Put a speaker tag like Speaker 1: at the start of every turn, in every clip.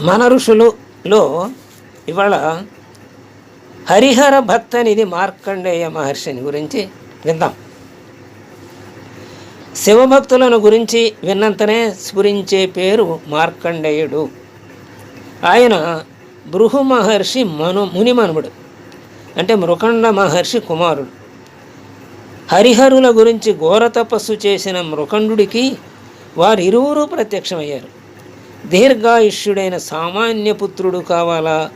Speaker 1: మన ఋషులులో ఇవాళ హరిహర భక్తనిది మార్కండేయ మహర్షిని గురించి విందాం. శివభక్తులను గురించి విన్నంతనే స్ఫురించే పేరు మార్కండేయుడు. ఆయన బృహు మహర్షి మను మునిమనుముడు అంటే మృకండ మహర్షి కుమారుడు. హరిహరుల గురించి ఘోర తపస్సు చేసిన మృకండుడికి వారిరువురు ప్రత్యక్షమయ్యారు. దీర్ఘాయుష్యుడైన సామాన్య పుత్రుడు కావాలా?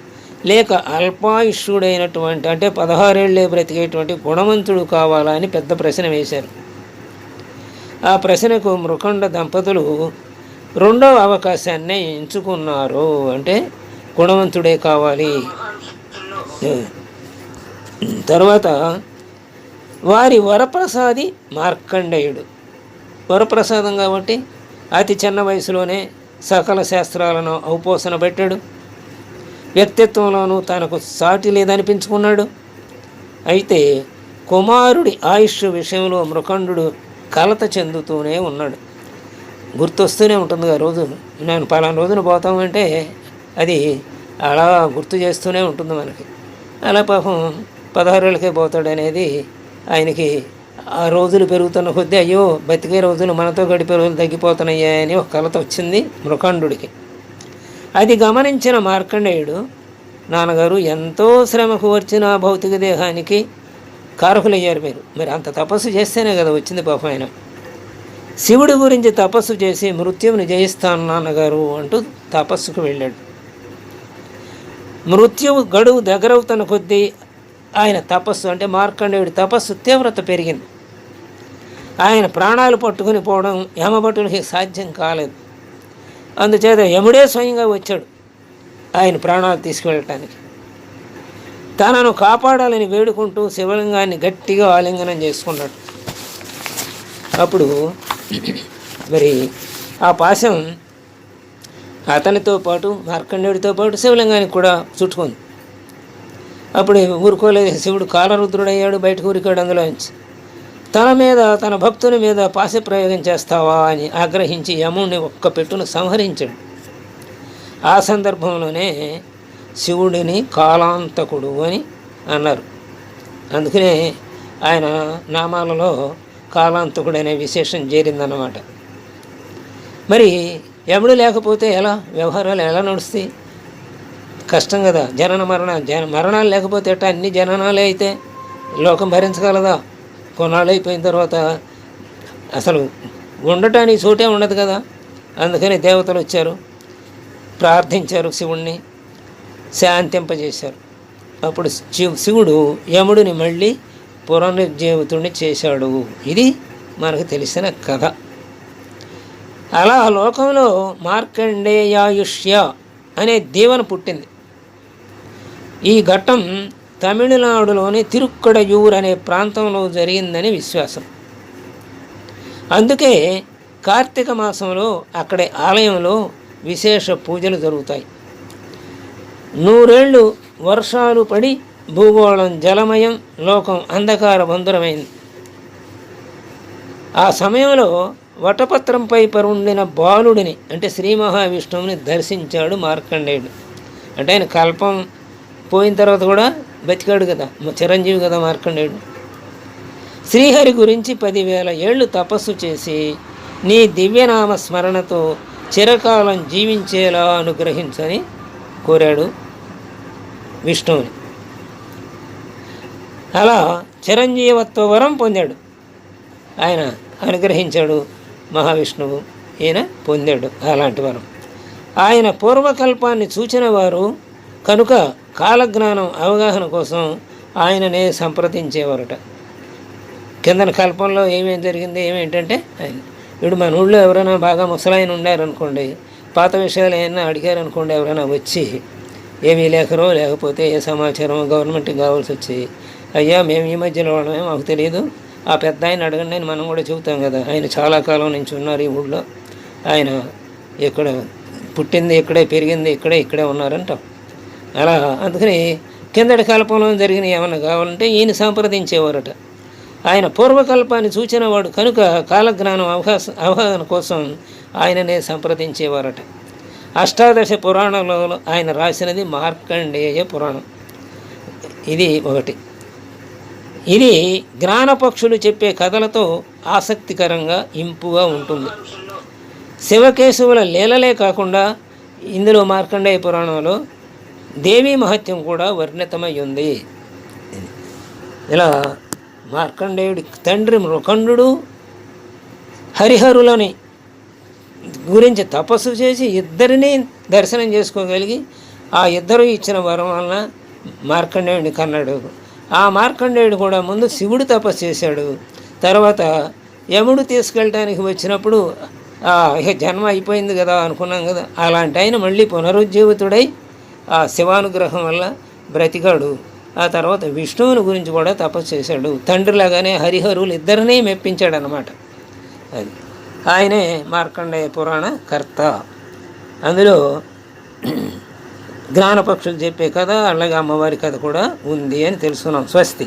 Speaker 1: లేక అల్పాయుష్యుడైనటువంటి అంటే పదహారేళ్ళే బ్రతికేటువంటి గుణవంతుడు కావాలా అని పెద్ద ప్రశ్న వేశారు. ఆ ప్రశ్నకు మృఖండ దంపతులు రెండవ అవకాశాన్నే ఎంచుకున్నారు. అంటే గుణవంతుడే కావాలి. తర్వాత వారి వరప్రసాది మార్కండేయుడు. వరప్రసాదం కాబట్టి అతి చిన్న వయసులోనే సకల శాస్త్రాలను ఔపోసన పెట్టాడు. వ్యక్తిత్వంలోనూ తనకు సాటి లేదనిపించుకున్నాడు. అయితే కుమారుడి ఆయుష్ విషయంలో మృఖండు కలత చెందుతూనే ఉన్నాడు. గుర్తొస్తూనే ఉంటుంది ఆ రోజు. నేను పలానా రోజున పోతామంటే అది అలా గుర్తు చేస్తూనే ఉంటుంది మనకి. అలా పాపం పదహారేళ్ళకే పోతాడు ఆయనకి ఆ రోజులు పెరుగుతున్న కొద్దీ అయ్యో బతికే రోజులు మనతో గడిపే రోజులు తగ్గిపోతున్నాయా అని ఒక కలత వచ్చింది మృఖండుడికి అది గమనించిన మార్కండేయుడు నాన్నగారు ఎంతో శ్రమకు వచ్చిన ఆ భౌతిక దేహానికి కారకులయ్యారు మీరు. మీరు అంత తపస్సు చేస్తేనే కదా వచ్చింది పాపం ఆయన. శివుడి గురించి తపస్సు చేసి మృత్యువుని జయిస్తాను నాన్నగారు అంటూ తపస్సుకు వెళ్ళాడు. మృత్యువు గడువు దగ్గరవుతున్న కొద్దీ ఆయన తపస్సు అంటే మార్కండేయుడి తపస్సు తీవ్రత పెరిగింది. ఆయన ప్రాణాలు పట్టుకుని పోవడం యమభటులకి సాధ్యం కాలేదు. అందుచేత యముడే స్వయంగా వచ్చాడు ఆయన ప్రాణాలు తీసుకువెళ్ళటానికి. తనను కాపాడాలని వేడుకుంటూ శివలింగాన్ని గట్టిగా ఆలింగనం చేసుకున్నాడు. అప్పుడు మరి ఆ పాశం అతనితో పాటు మార్కండేయుడితో పాటు శివలింగానికి కూడా చుట్టుకుంది. అప్పుడు ఊరుకోలేదు శివుడు కాలరుద్రుడయ్యాడు బయటకు ఊరికాడు అందులోంచి తన మీద తన భక్తుని మీద పాశ ప్రయోగం చేస్తావా అని ఆగ్రహించి యముణ్ణి ఒక్క పెట్టును సంహరించాడు. ఆ సందర్భంలోనే శివుడిని కాలాంతకుడు అని అన్నారు. అందుకనే ఆయన నామాలలో కాలాంతకుడు అనే విశేషం చేరిందన్నమాట. మరి యముడు లేకపోతే ఎలా? వ్యవహారాలు ఎలా నడుస్తాయి? కష్టం కదా. జనన మరణ జన మరణాలు లేకపోతే ఎట్టా? అన్ని జననాలే అయితే లోకం భరించగలదా? కొన్నాళ్ళు అయిపోయిన తర్వాత అసలు ఉండటానికి చోటే ఉండదు కదా. అందుకని దేవతలు వచ్చారు. ప్రార్థించారు శివుణ్ణి. శాంతింపజేశారు. అప్పుడు శివుడు యముడిని మళ్ళీ పునరుజ్జీవితుడిని చేశాడు. ఇది మనకు తెలిసిన కథ. అలా లోకంలో మార్కండేయాయుష్య అనే దీవెన పుట్టింది. ఈ ఘట్టం తమిళనాడులోని తిరుక్కడయూర్ అనే ప్రాంతంలో జరిగిందని విశ్వాసం. అందుకే కార్తీక మాసంలో అక్కడి ఆలయంలో విశేష పూజలు జరుగుతాయి. నూరేళ్ళు వర్షాలు పడి భూగోళం జలమయం లోకం అంధకార బంధురమైంది. ఆ సమయంలో వటపత్రంపై పరుండిన బాలుడిని అంటే శ్రీ మహావిష్ణువుని దర్శించాడు మార్కండేయుడు. అంటే ఆయన కల్పం పోయిన తర్వాత కూడా బతికాడు కదా చిరంజీవి కదా మార్కండేయుడు. శ్రీహరి గురించి పదివేల ఏళ్ళు తపస్సు చేసి నీ దివ్యనామ స్మరణతో చిరకాలం జీవించేలా అనుగ్రహించని కోరాడు విష్ణువుని. అలా చిరంజీవత్వ వరం పొందాడు. ఆయన అనుగ్రహించాడు మహావిష్ణువు ఈయన పొందాడు అలాంటి వరం. ఆయన పూర్వకల్పాన్ని చూచిన వారు కనుక కాలజ్ఞానం అవగాహన కోసం ఆయననే సంప్రదించేవారట. కిందన కల్పంలో ఏమేం జరిగింది ఏమేంటంటే ఆయన ఇప్పుడు మన ఊళ్ళో ఎవరైనా బాగా ముసలాయన ఉండారనుకోండి పాత విషయాలు ఏమైనా అడిగారనుకోండి ఎవరైనా వచ్చి ఏమీ లేఖరో లేకపోతే ఏ సమాచారం గవర్నమెంట్కి కావాల్సి వచ్చి అయ్యా మేము ఈ మధ్యలో వాళ్ళమే మాకు తెలియదు ఆ పెద్ద ఆయన అడగండి అని మనం కూడా చెబుతాం కదా ఆయన చాలా కాలం నుంచి ఉన్నారు ఈ ఊళ్ళో ఆయన ఇక్కడ పుట్టింది ఇక్కడే పెరిగింది ఇక్కడే ఇక్కడే ఉన్నారంటాం అలా అందుకని కిందటి కల్పంలో జరిగిన ఏమన్నా కావాలంటే ఈయన సంప్రదించేవారట. ఆయన పూర్వకల్పాన్ని సూచన వాడు కనుక కాలజ్ఞానం అవకాశం అవగాహన కోసం ఆయననే సంప్రదించేవారట. అష్టాదశ పురాణంలో ఆయన రాసినది మార్కండేయ పురాణం. ఇది ఒకటి. ఇది జ్ఞానపక్షులు చెప్పే కథలతో ఆసక్తికరంగా ఇంపుగా ఉంటుంది. శివకేశవుల లీలలే కాకుండా ఇందులో మార్కండేయ పురాణంలో దేవీ మహత్యం కూడా వర్ణితమై ఉంది ఇలా మార్కండేయుడి తండ్రి మృఖండు హరిహరులని గురించి తపస్సు చేసి ఇద్దరిని దర్శనం చేసుకోగలిగి ఆ ఇద్దరు ఇచ్చిన వరం వలన మార్కండేయుడిని కన్నాడు. ఆ మార్కండేయుడు కూడా ముందు శివుడు తపస్సు చేశాడు. తర్వాత యముడు తీసుకెళ్ళడానికి వచ్చినప్పుడు జన్మ అయిపోయింది కదా అనుకున్నాం కదా అలాంటి ఆయన మళ్ళీ పునరుజ్జీవితుడై ఆ శివానుగ్రహం వల్ల బ్రతికాడు. ఆ తర్వాత విష్ణువుని గురించి కూడా తపస్సు చేశాడు. తండ్రిలాగానే హరిహరులు ఇద్దరినీ మెప్పించాడు అనమాట అది. ఆయనే మార్కండేయ పురాణ కర్త. అందులో జ్ఞానపక్షులు చెప్పే కథ అలాగే అమ్మవారి కథ కూడా ఉంది అని తెలుసుకున్నాం స్వస్తి.